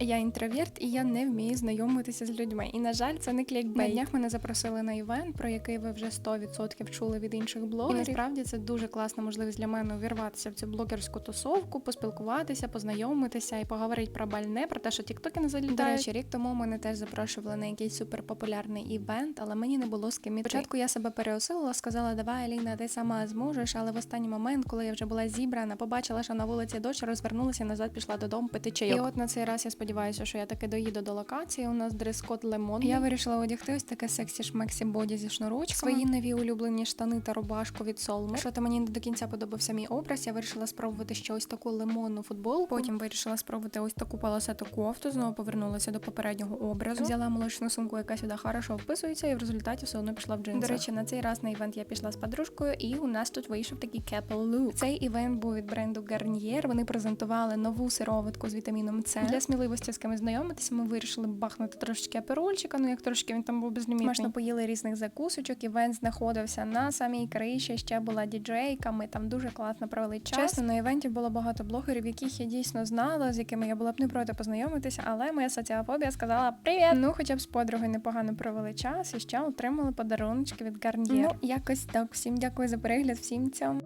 Я інтроверт і я не вмію знайомитися з людьми. І на жаль, це не клікбейт. На днях мене запросили на івент, про який ви вже 100% чули від інших блогерів. І насправді це дуже класна можливість для мене увірватися в цю блогерську тусовку, поспілкуватися, познайомитися і поговорити про бальне, про те, що тіктоки не залітають. До речі, рік тому мене теж запрошували на якийсь суперпопулярний івент, але мені не було з ким іти. Спочатку я себе переосилила, сказала, давай, Аліна, ти сама зможеш. Але в останній момент, коли я вже була зібрана, побачила, що на вулиці дощ, розвернулася назад, пішла додому пити чайок. І от на цей раз я сподіваюся, що я таки доїду до локації. У нас дрес-код лемон. Я вирішила одягти ось таке сексі шмексі боді зі шнурочками. Свої нові улюблені штани та рубашку від Solmo. Якщо то мені не до кінця подобався мій образ, я вирішила спробувати ще ось таку лимонну футболку. Потім вирішила спробувати ось таку полосату кофту. Знову повернулася до попереднього образу. Взяла молочну сумку, яка сюди хорошо вписується, і в результаті все одно пішла в джинсах. До речі, на цей раз на івент я пішла з подружкою, і у нас тут вийшов такий couple look. Цей івент був від бренду Garnier. Вони презентували нову сироватку з вітаміном С. Для сміливості з кимось знайомитися. Ми вирішили бахнути трошечки аперольчика. Ну як трошки він там був безлімітний. Смачно поїли різних закусочок. Івент знаходився на самій криші. Ще була діджейка. Ми там дуже класно провели час. Чесно, на івенті було багато блогерів, яких я дійсно знала, з якими я була б не проти познайомитися, але моя соціофобія сказала привіт. Ну, хоча б з подругою непогано провели час і ще отримали подаруночки від Garnier. Ну, якось так. Всім дякую за перегляд, всім цьому.